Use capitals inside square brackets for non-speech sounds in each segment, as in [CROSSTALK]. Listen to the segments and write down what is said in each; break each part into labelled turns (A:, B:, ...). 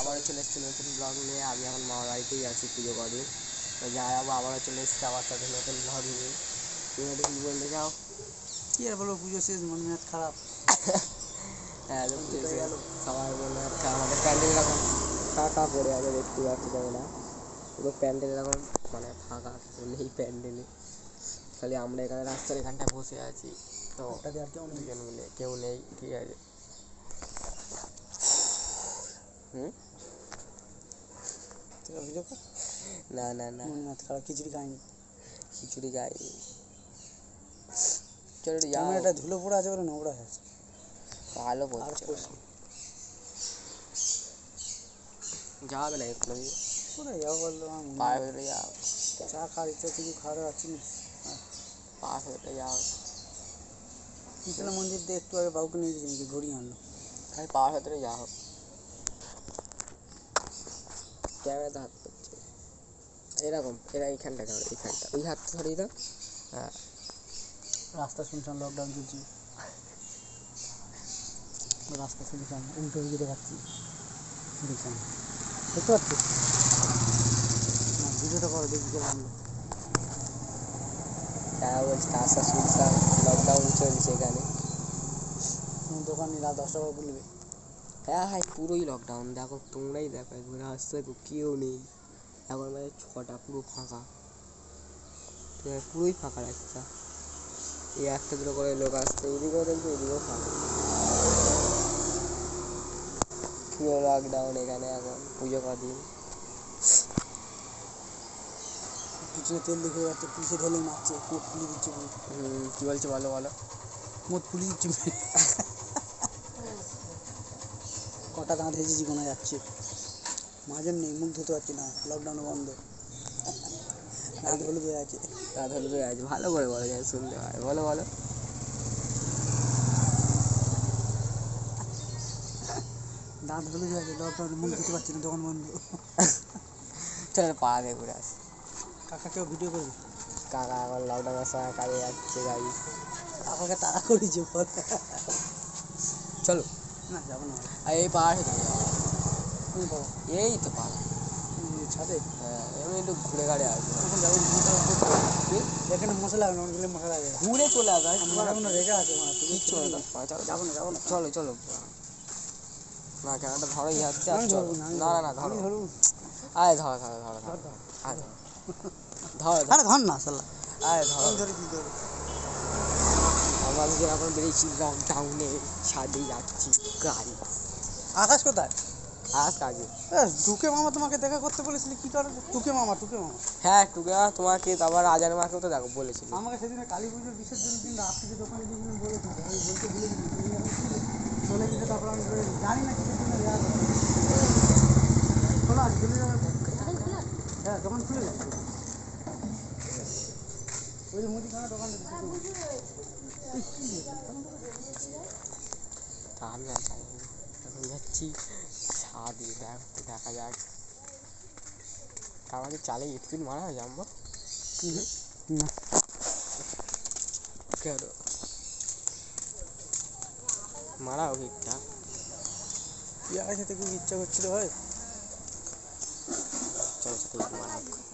A: আবারও চলে এসেছি নতুন ব্লগ নিয়ে। আমি এখন মামার বাড়িতেই আছি পুজো কদিন তো যাই আবার আবারও চলে এসেছি আমার সাথে নতুন ব্লগ নিয়ে। তুমি একটু কী বলতে চাও?
B: কি আর বলব পুজো শেষ মন মেয়াদ খারাপ। [LAUGHS]
A: হ্যাঁ পুজো শেষ। একটা আমাদের প্যান্ডেল এরকম ফাঁকা পড়ে আছে দেখতে পাচ্ছি তাই না পুরো প্যান্ডেল এরকম মানে ফাঁকা নেই প্যান্ডেলে। খালি আমরা এখানে রাস্তার এখানটায় বসে আছি। তো দুজন মিলে কেউ নেই ঠিক আছে। হুম
B: তুই অভিযোগ কর।
A: না না না
B: মন মেয়াদ খারাপ খিচুড়ি খাইনি
A: খিচুড়ি গাইনি চলো একটু যাও
B: আমার একটা ধুলো পড়ে আছে বলে নোংরা হয়েছে
A: ভালো
B: আর
A: পড়ছে
B: পড়ছি
A: যাবে না একটু
B: কোথায় যাব বলল আমার মনে
A: পায়ে
B: হয়।
A: হেঁটে যাও
B: চা খাওয়ার ইচ্ছা কিছু খাওয়ার আছে না
A: পা হেঁটে যাও
B: বিকেলা মন্দির দিয়ে একটু আগে বাবুকে নিয়ে গেছি নাকি ঘুরিয়ে আনলো
A: খালি পা হেঁটে যাও ক্যামেরাতে হাত করছে এরকম এরা এইখানটা ধরো এইখানটা। ওই হাতটা ধরিয়ে দাও। হ্যাঁ।
B: রাস্তা শুনছিলাম লকডাউন চলছে। রাস্তা শুনছিলাম উল্টো দিকে দেখাচ্ছি দেখলাম দেখতে পাচ্ছিস না ভিডিওটা করো দেখি কেমন আনলো
A: হ্যাঁ বলছি রাস্তা শুনছিলাম লকডাউন চলছে এখানে।
B: দোকান রাত দশটা করে বলবে।
A: হ্যাঁ হ্যাঁ পুরোই লকডাউন দেখো তোমরাই দেখো একবার রাস্তায় তো কেউ নেই। এখন মানে ছটা পুরো ফাঁকা। ঠিক পুরোই ফাঁকা রাস্তা। এই একটা দুটো করে লোক আসছে এদিকেও দেখবে এদিকেও ফাঁকা। পুরো লকডাউন এখানে এখন পুজো কদিন
B: পিছনে তেল দেখে যাচ্ছে পিছিয়ে ঢেলে মারছে ফুলি দিচ্ছে
A: হুম কী বলছো বলো বলো।
B: মুখ ফুলি দিচ্ছে দাঁত হেসেছি কোনো যাচ্ছে মাঝের নেই মুখ ধুতে পারছি না লকডাউন বন্ধ। দাঁত হলুদ হয়ে আছে।
A: রাত হলে আছে ভালো করে বলো যেন শুনতে হয় বলো বলো।
B: দাঁত হলুদ হয়ে আছে লকডাউনে মুখ ধুতে পারছি না দোকান বন্ধ।
A: চলো পাড়া দিয়ে ঘুরে আসি।
B: কাকা কেউ ভিডিও করবে?
A: কাকা এখন লকডাউনের সময় কাজে যাচ্ছে গাড়ি।
B: কাকাকে তাড়া করেছে বল।
A: চলো।
B: না যাব না।
A: এই পাহাড় তো পাহাড়।
B: ছাদে?
A: হ্যাঁ এমনি একটু ঘুরে গাড়ি আসব।
B: এখন যাব মশলা
A: কি?
B: এখানে মশলা লাগবে না মশলা
A: ঘুরে চলে আসবে
B: রেখে আছে মানে
A: কিচ্ছু হবে না।
B: যাব না যাব না।
A: চলো চলো। না ক্যামেরাটা ধরো যাচ্ছে আর
B: আমি
A: চলো।
B: না
A: না না না ধরো।
B: আমি
A: ধরো ধরো ধরো ধরো।
B: ধর, ধর।
A: ধরো। ধরো
B: ধর না সাল্লা
A: আরে ধরো।
B: আমি কি
A: আমরা যেরকম বেরিয়েছি লকডাউনে ছাদে যাচ্ছি গাড়ি।
B: আকাশ কোথায়?
A: কাজে
B: এ, টুকে মামা তোমাকে দেখা করতে বলেছিল কি করে টুকে মামা টুকে মামা।
A: হ্যাঁ টুকে মা তোমাকে তারপর রাজার মাকেও তো দেখো বলেছিল।
B: আমাকে সেদিন কালী পুজোর বিসর্জনের দিন রাত থেকে দোকানে গিয়েছিলাম বলেছিল আমি বলতে ভুলে গেছি চলে গেছে তারপর আমি জানি না খোলা আছে যাবে। হ্যাঁ দোকান খুলে গেছে ওই যে মুদিখানা দোকান
A: তা আমি আর না এখন যাচ্ছি ছাদে দেখ দেখা যাক। আমাকে চালে স্পিড মারা হয় জানব
B: না।
A: কেন? মারা হোক ঠিকঠাক
B: পেয়ারা খেতে খুব ইচ্ছা করছিল ভাই।
A: চলো সাথে একটু মারা হোক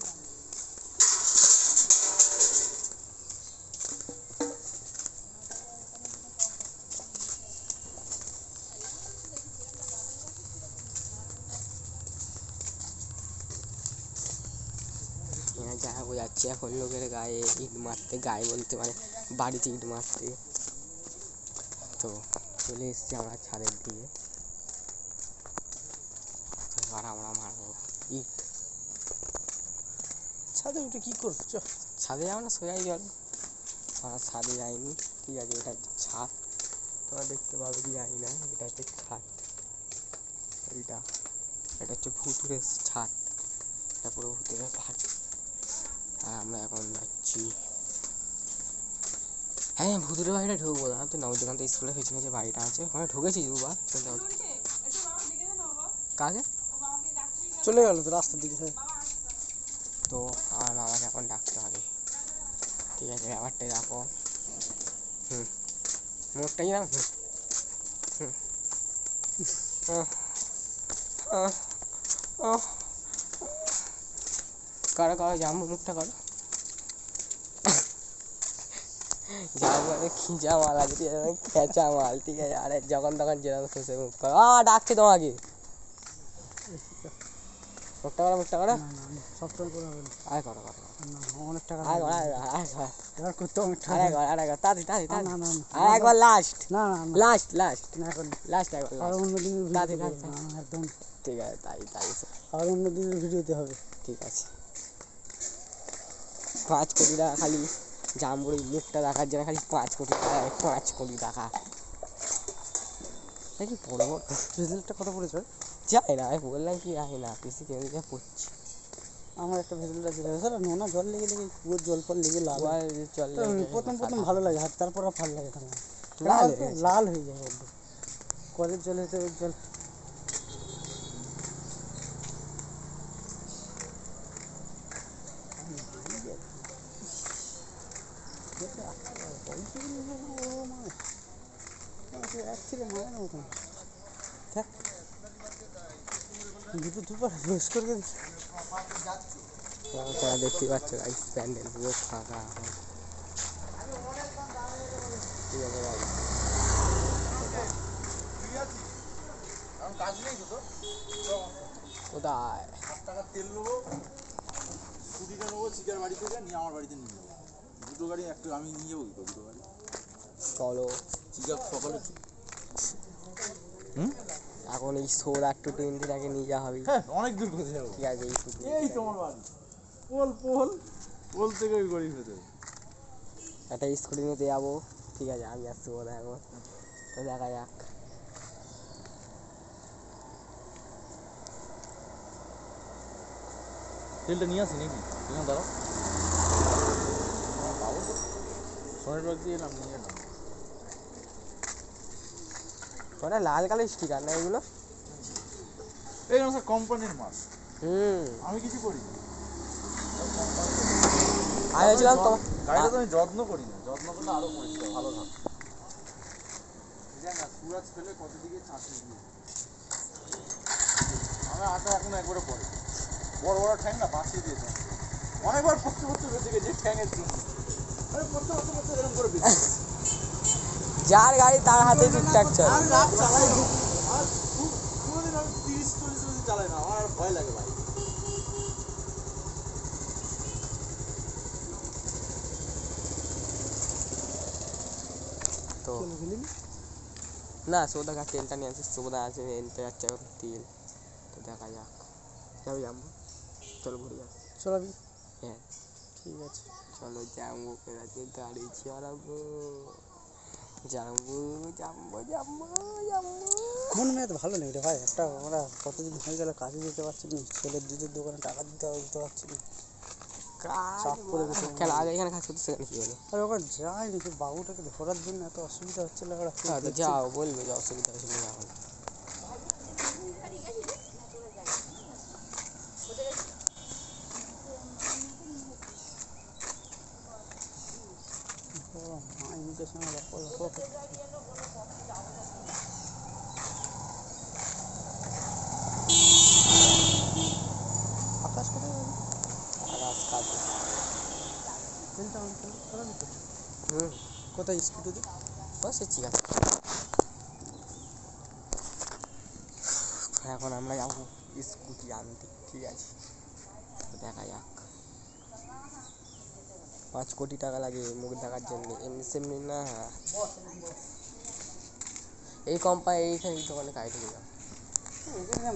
A: যা হয়ে যাচ্ছে এখন লোকের গায়ে ইট মারতে গায়ে বলতে মানে বাড়িতে ইট মারতে। তো চলে এসেছি আমরা ছাদের দিকে। এবার আমরা মারবো ইট।
B: ছাদে উঠে কি করব চ
A: ছাদে যাব না সোজাই জল। আমরা ছাদে যাইনি ঠিক আছে এটা হচ্ছে ছাদ। তোমরা দেখতে পাবে কি জানি না এটা হচ্ছে ছাদ। এইটা এটা হচ্ছে ভুতুরের ছাদ। এটা পুরো ভুতুরের বাড়ি আর আমরা এখন যাচ্ছি হ্যাঁ ভুতুরের বাড়িটা ঢুকবো না তো নবদ্বীকান্ত স্কুলের পেছনে যে বাড়িটা আছে ওখানে ঢুকেছি দুবার চলতে হবে কাকে
B: চলে গেল তো রাস্তার দিকে হ্যাঁ
A: তো আমার মামাকে এখন ডাকতে হবে ঠিক আছে ব্যাপারটা রাখো হুম মোটটাই না হুম হুম আহ, আহ, আহ। করো করো জাম্বু মুখটা করো খিঁচা মাল আছে ঠিক আছে খেঁচা মাল ঠিক আছে আরে যখন তখন যেরকম খুশি মুখ করো আ ডাকছে তোমাকে। মুখটা করো মুখটা করো
B: সবসময় করে হবে
A: আয় করো করো
B: অনেক টাকা
A: আয় করো আয় করো,
B: এবার করতে অনেক টাকা
A: আরে। একবার আরে তাড়াতাড়ি তাড়াতাড়ি
B: না না না না।
A: আর একবার লাস্ট
B: না। না
A: লাস্ট লাস্ট
B: না এখন
A: লাস্ট একবার
B: আর অন্য দিনের
A: দাদি,
B: ভিডিওতে
A: দাদি,
B: হবে। না, না, একদম।
A: ঠিক আছে তাই তাই।
B: আর অন্য দিনের ভিডিওতে হবে।
A: ঠিক আছে। পাঁচ কোটি টাকা খালি জাম্বুর এই মুখটা দেখার জন্য খালি পাঁচ কোটি টাকা পাঁচ কোটি টাকা। এটা কি পড়ব?
B: রেজাল্টটা কত পড়েছে?
A: যাই না আমি বললাম কি জানি না পিসি কেউ যা পড়ছি।
B: আমার একটা ভেজেল আছে ভেজেল নোনা জল লেগে লেগে পুরো জল ফল লেগে লাল। হয়ে
A: চল
B: তো প্রথম প্রথম ভালো লাগে আর তারপর আর ভালো লাগে না
A: লাল
B: লাল
A: হয়ে গেছে।
B: লাল হয়ে যায় একদম কলের জলে তো ওই জল দুটো দুবার বেশ করে।
A: তোমরা দেখতে পাচ্ছ গাইস প্যান্ডেল পুরো ফাঁকা ঠিক আছে guys। কোথায়
C: টাকা তেল নেব স্কুটিটা নেব চিকার বাড়ি থেকে নিয়ে আমার বাড়িতে নিয়ে যাব দুটো গাড়ি একটা আমি নিয়ে যাব দুটো গাড়ি
A: চলো
C: চিকার সকালে
A: এখন এই সোর টু টোয়েন্টিটাকে নিয়ে যাওয়া হবে।
C: হ্যাঁ অনেক দূর কোথায় যাব?
A: ঠিক আছে এই শুধু
C: এই তোমার বাড়ি। পোল পোল পোল থেকে ওই গড়ি ফেতে
A: একটা স্কুটি নিতে যাব। ঠিক আছে আমি আসছি বোধ এখন। তো দেখা যাক।
C: তেলটা নিয়ে আসি নাকি? এখানে দাঁড়াও। সোনের ব্যাগ দিয়ে এলাম নিয়ে এলাম
A: ওটা লাল কালো স্টিকার না এগুলো?
C: এই স্যার কোম্পানির মাল।
A: হুম।
C: আমি কিছু করি
A: আমি বলছিলাম তোমার
C: গাড়িটা তো আমি যত্ন করি না। যত্ন করলে আরও পরিষ্কার ভালো থাকে না সুরাজ ফেলে কত দিকে চাষে গিয়ে। আমার আটা এখন একবারে পড়ে। বড় বড় ঠ্যাং না বাঁচিয়ে দিয়েছে অনেকবার পড়তে পড়তে বেঁচে গেছে ঠ্যাঙের জন্য। আরে পড়তে পড়তে পড়তে এরকম করে বেঁচে।
A: যার গাড়ি তার হাতে ঠিকঠাক চলে
C: আর রাত চালাই না। আর খুব কোনোদিন আমি তিরিশ চল্লিশ মিনিট চালাই না আমার আর ভয় লাগে ভাই।
A: তো
B: চলো বুঝলি
A: না সোদা কার তেলটা নিয়ে আসছে সোদা আছে এনতে যাচ্ছে এখন তেল। তো দেখা যাক। যাবে যাব চলো ঘুরে যাক
B: চলাবি
A: হ্যাঁ।
B: ঠিক আছে।
A: চলো যাব পেরাতে গাড়ি চালাবো যাব যাব যাব যাব
B: মন মেয়াদ ভালো নেই রে ভাই। একটা আমরা কতদিন হয়ে গেল কাজে যেতে পারছি না। ছেলের দুধের দোকানে টাকা দিতে দিতে পারছি না। চাপ গেছে
A: কেন আগে এখানে কাজ করতে সেখানে কি হলো
B: আর ওখানে যাইনি যে বাবুটাকে ধরার জন্য এত অসুবিধা হচ্ছিল ওরা
A: হ্যাঁ যাও বলবে যে অসুবিধা হয়েছিল এখন
B: মা ইমিটের সঙ্গে লক্ষ লক্ষ করছে। আকাশ গেল?
A: আকাশ কাজ
B: তেলটা অন করে?
A: হুম
B: কোথায় স্কুটিতে
A: বসে ঠিক আছে এখন আমরা যাব স্কুটি আনতে ঠিক আছে দেখা যাক পাঁচ কোটি টাকা লাগে মুখ দেখার জন্য। এমনি সেমনি না। এই কোম্পানি এইখানে এই দোকানে কাজ ঢুকে যাও
B: এখানে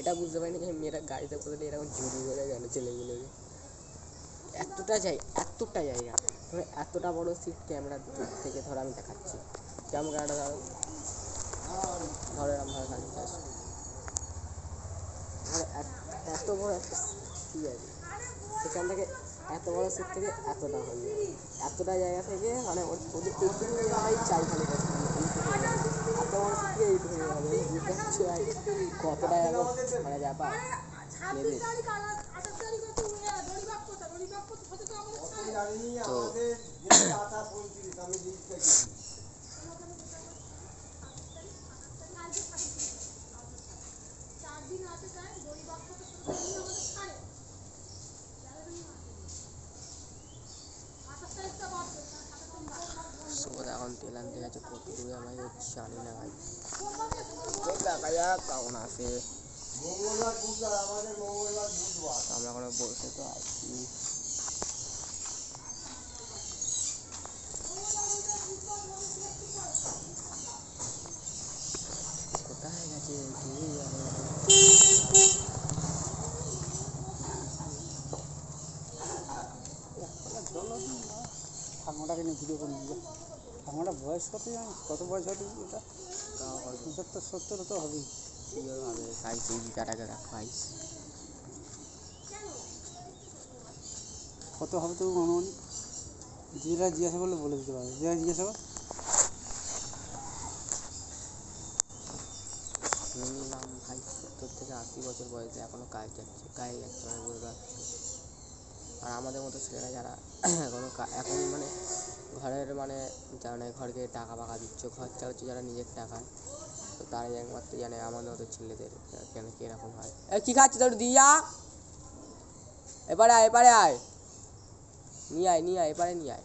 A: এটা বুঝতে পারিনি যে মেয়েরা গাড়িতে বসলে এরকম ঝুড়ি করে গেল ছেলেগুলোকে? এতটা যাই এতটা জায়গা ধরো এতটা বড় সিট ক্যামেরা দূর থেকে ধরো আমি দেখাচ্ছি ক্যামেরাটা ধরো ধরো চাষ ধরো এত- এত বড় একটা ঠিক আছে সেখান থেকে এত বড় সিট থেকে এতটা হয়ে যাবে এতটা জায়গা থেকে মানে ওর- ওদের এইটুকু জায়গায় চাই খালি বসে। এইটুকু জায়গা। এত মানুষকে এই ধরে যাবে বুঝতে পারছ কতটা মানে ব্যাপার নেবে তো সুবোধ এখন তেল আনতে গেছে কত দূরে আমি জানি না ভাই তো দেখা যাক কেমন আসে আমরা এখনও বসে তো আছি কোথায় গেছে কে জানে
B: ঠাকুমাটাকে নিয়ে ভিডিও করে নিয়ে ঠাকুমাটা বয়স কত জানিস কত বয়স হবে এটা? পঁচাত্তর, সত্তর তো হবেই।
A: কি হবে বাইশ এই বিঘাটাকে
B: কত হবে তো অনুমানিক? যেটা জিজ্ঞাসা করলে বলে দিতে পারবে। যেটা জিজ্ঞাসা কর।
A: মিনিমাম ভাই সত্তর থেকে আশি বছর বয়সে এখনও কাজ যাচ্ছে গায়ে যাচ্ছে মানে বুঝতে আর আমাদের মতো ছেলেরা যারা এখনও কা- এখন মানে ঘরের মানে জানে ঘরকে টাকা ফাকা দিচ্ছ, খরচা হচ্ছে যারা নিজের টাকায়, তো তারাই একমাত্র জানে আমাদের মতো ছেলেদের কেন কীরকম হয়। এ, কী খাচ্ছে তোর দিয়া? এবারে আয় এবারে আয়। নিয়ে আয় নিয়ে আয়, এবারে নিয়ে আয়।